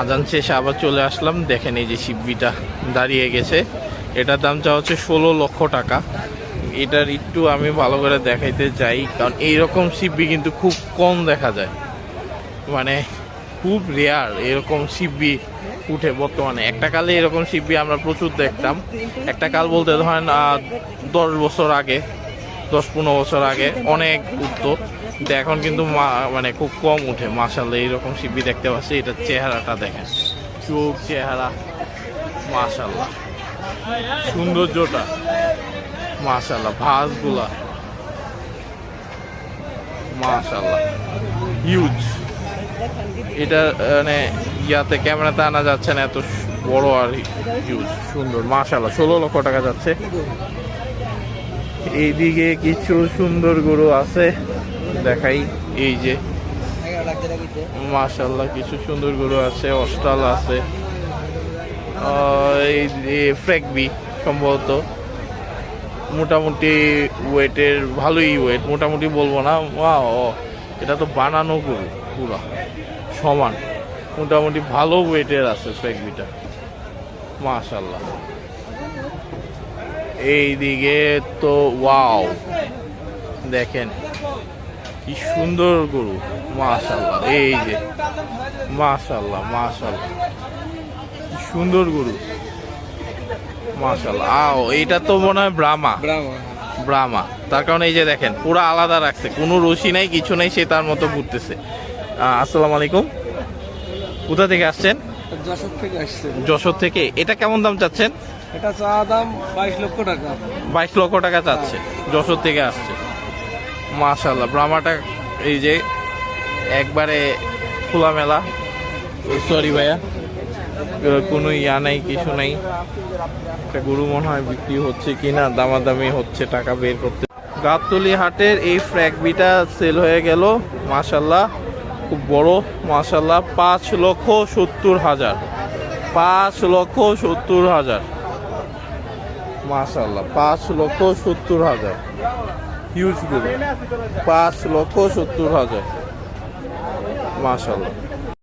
আজান শেষে আবার চলে আসলাম। দেখেন এই যে শিববিটা দাঁড়িয়ে গেছে। এটার দাম চা হচ্ছে ষোলো লক্ষ টাকা। এটার একটু আমি ভালো করে দেখাইতে চাই কারণ এইরকম শিববি কিন্তু খুব কম দেখা যায়। মানে খুব রেয়ার এরকম শিববি উঠে বর্তমানে। একটা কালে এরকম শিববি আমরা প্রচুর দেখতাম। একটা কাল বলতে ধরেন দশ বছর আগে দশ পনেরো বছর আগে অনেক উঠতো এখন কিন্তু মানে খুব কম উঠে মাসাল্লাহ এইরকম শিববি দেখতে পাচ্ছি এটার চেহারাটা দেখেন। চোখ, চেহারা মাশাল্লাহ সৌন্দর্যটা মাশাল্লাহ ভাসগুলা মাশাল্লাহ হিউজ এটা মানে ইয়াতে ক্যামেরাতে আনা যাচ্ছে না, এত বড় আর হিউজ সুন্দর মাশাল্লাহ ষোলো লক্ষ টাকা যাচ্ছে। এইদিকে কিছু সুন্দর গরু আছে। দেখাই, এই যে। মাশাল্লাহ কিছু সুন্দর গরু আছে অস্টাল আছে। যে সম্ভবত। মোটামুটি ওয়েটের, ভালোই ওয়েট, মোটামুটি বলব না। ও এটা তো বানানো গরু, পুরা, সমান। মোটামুটি ভালো ওয়েটের আছে ফ্র্যাগবিটা মাশাল্লাহ এইদিকে তো ওয়াও। দেখেন কি সুন্দর গরু। মাশাল্লাহ এই যে মাশাল্লাহ মাশাল্লাহ কি সুন্দর গরু। মাশাল্লাহ আও এইটা তো মনে হয় ব্রাহ্মা। ব্রাহ্মা। তার কারণে এই যে দেখেন পুরো আলাদা রাখছে। কোনো রশি নাই কিছু নাই সে তার মতো ঘুরতেছে। আসসালামু আলাইকুম। কোথা থেকে আসছেন? যশোর থেকে আসছে। যশোর থেকে। এটা কেমন দাম চাচ্ছেন? এটা চা দাম বাইশ লক্ষ টাকা। বাইশ লক্ষ টাকা চাচ্ছে, যশোর থেকে আসছে। মাশাল্লাহ ব্রাহ্মাটা এই যে একবারে খোলামেলা। সরি ভাইয়া কোনো ইয়া নাই, কিছু নাই। একটা গরু মনে হয় বিক্রি হচ্ছে কিনা, দামাদামি হচ্ছে, টাকা বের করতে। গাবতলি হাটের এই ফ্র্যাকবিটা সেল হয়ে গেল মাশাল্লাহ খুব বড় মাশাল্লাহ পাঁচ লক্ষ সত্তর হাজার। পাঁচ লক্ষ সত্তর হাজার। মাশাল্লাহ পাঁচ লক্ষ সত্তর হাজার। হিউজ গরু পাঁচ লক্ষ সত্তর হাজার। মাশাল্লাহ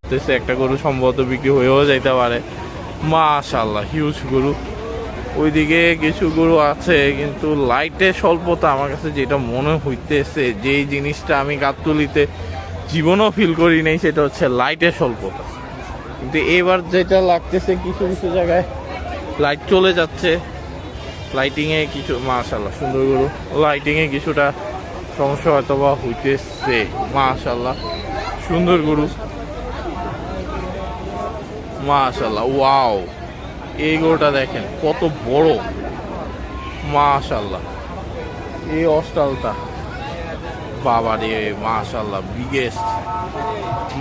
দেখতেছি একটা গরু সম্ভবত বিক্রি হয়েও যাইতে পারে। মাশাল্লাহ হিউজ গরু। ওইদিকে কিছু গরু আছে, কিন্তু লাইটের স্বল্পতা আমার কাছে যেটা মনে হইতেছে, যেই জিনিসটা আমি গাবতলিতে জীবনও ফিল করি নাই, সেটা হচ্ছে লাইটের স্বল্পতা। কিন্তু এবার যেটা লাগতেছে কিছু কিছু জায়গায় লাইট চলে যাচ্ছে। লাইটিং এ কিছু মাশাল্লাহ সুন্দর গরু। লাইটিংয়ে কিছুটা সমস্যা হয়তো বা হইতেছে মাশাল্লাহ সুন্দর গরু। মাশাল্লাহ ওয়াও, এই গরুটা দেখেন, কত বড়। মাশাল্লাহ এই অস্টালটা। বাবা রে মাশাল্লাহ বিগেস্ট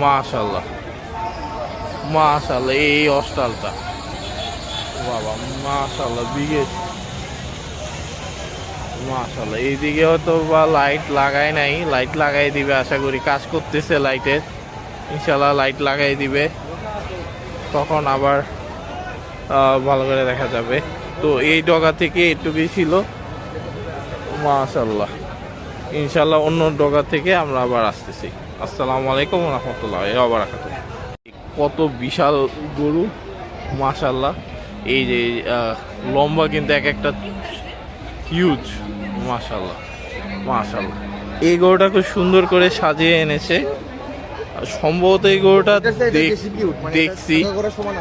মাশাল্লাহ মাশাল্লাহ এই অস্টালটা। বাবা মাশাল্লাহ বিগেস্ট মাশাল্লাহ এইদিকে হয়তো বা লাইট লাগায় নাই। লাইট লাগাই দিবে, আশা করি কাজ করতেছে লাইটের ইনশাল্লাহ লাইট লাগাই দিবে। তখন আবার ভালো করে দেখা যাবে। তো এই ডগা থেকে এটুকুই ছিল। মাশাল্লাহ ইনশাল্লাহ অন্য ডগা থেকে আমরা আবার আসতেছি। আসসালামু আলাইকুম রহমতুল্লাহ আবার কত বিশাল গরু মাশাল্লাহ এই যে লম্বা কিন্তু এক একটা হিউজ মাশাল্লাহ মাশাল্লাহ এই গরুটা খুব সুন্দর করে সাজিয়ে এনেছে। আর সম্ভবত এই গরুটা দেখ- দেখছি। সমান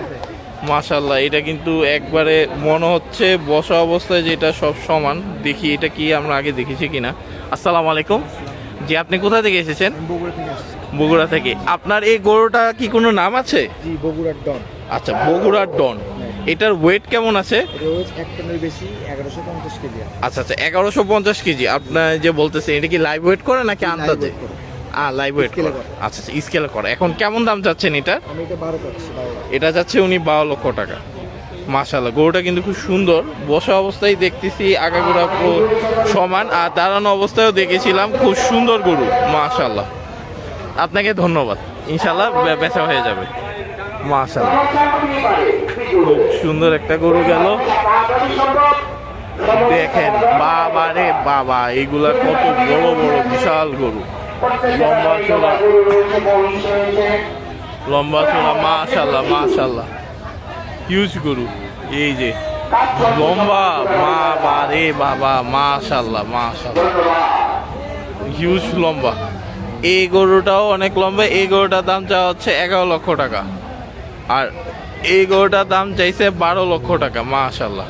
মাশাল্লাহ এটা কিন্তু একবারে মনে হচ্ছে বসা অবস্থায় যেটা সব সমান। দেখি এটা কি আমরা আগে দেখেছি কিনা। আসসালামু আলাইকুম। জি আপনি কোথা থেকে এসেছেন? বগুড়া থেকে আসছে বগুড়া থেকে। আপনার এই গরুটা কি কোনো নাম আছে? বগুড়ার ডন। আচ্ছা বগুড়ার ডন। এটার ওয়েট কেমন আছে? আচ্ছা আচ্ছা এগারোশো পঞ্চাশ কেজি। আপনার যে বলতেছেন এটা কি লাইভ ওয়েট করে নাকি আন্দাজে? লাইভ ওয়েট করে। আচ্ছা আচ্ছা স্কেলে করে। এখন কেমন দাম চাচ্ছেন এটা? এটা উনি বারো লক্ষ টাকা। মাশাল্লাহ গরুটা কিন্তু খুব সুন্দর। বসা অবস্থায় দেখতেছি আগাগোড়া সমান। আর দাঁড়ানো অবস্থায়ও দেখেছিলাম খুব সুন্দর গরু মাশাল্লাহ আপনাকে ধন্যবাদ। ইনশাল্লাহ বেচা হয়ে যাবে। সুন্দর একটা গরু গেল। দেখেন, বাবা রে বাবা, এগুলা কত বড় বড়, বিশাল গরু। লম্বা চড়া লম্বা চোরা মাশাল্লাহ মাশাল্লাহ হিউজ গরু। এই যে, লম্বা মা বা রে বাবা মাশাল্লাহ মাশাল্লাহ হিউজ লম্বা। এই গরুটাও অনেক লম্বা, এই গরুটার দাম চাওয়া হচ্ছে এগারো লক্ষ টাকা। আর এই গরুটার দাম চাইছে বারো লক্ষ টাকা মাশাল্লাহ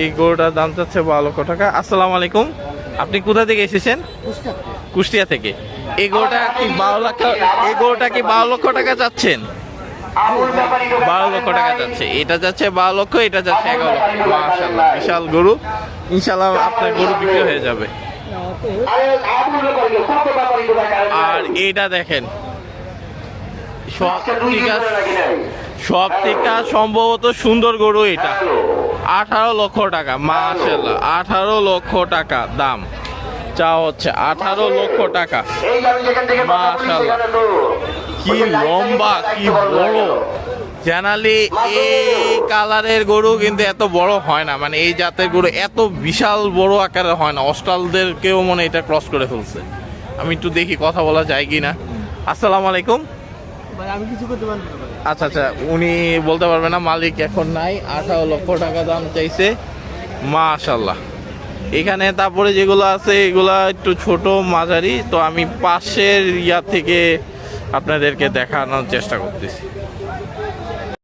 এই গরুটার দাম চাচ্ছে বারো লক্ষ টাকা। আসসালামু আলাইকুম। আপনি কোথা থেকে এসেছেন? কুষ্টিয়া থেকে। এই গরুটা কি বারো লক্ষ, এই গরুটা কি বারো লক্ষ টাকা চাচ্ছেন? বারো লক্ষ টাকা যাচ্ছে এটা যাচ্ছে বারো লক্ষ, এটা যাচ্ছে এগারো লক্ষ। মাশাল্লাহ বিশাল গরু। ইনশাল্লাহ আপনার গরু বিক্রি হয়ে যাবে। আর এটা দেখেন সব থেকে সম্ভবত সুন্দর গরু এটা। আঠারো লক্ষ টাকা মাশাল্লাহ আঠারো লক্ষ টাকা দাম। চা হচ্ছে আঠারো লক্ষ টাকা। মাশাল্লাহ কি লম্বা কি বড়। জানালি এই কালারের গরু কিন্তু এত বড় হয় না। মানে এই জাতের গরু এত বিশাল বড় আকারের হয় না। অস্ট্রালদেরকেও মনে এটা ক্রস করে ফেলছে। আমি একটু দেখি কথা বলা যায় কি না আসসালামু আলাইকুম। আচ্ছা আচ্ছা উনি বলতে পারবে না, মালিক এখন নাই, আঠারো লক্ষ টাকা দাম চাইছে। মাশাল্লাহ এখানে তারপরে যেগুলো আছে, এগুলা একটু ছোট, মাঝারি, তো আমি পাশের ইয়া থেকে আপনাদেরকে দেখানোর চেষ্টা করতেছি।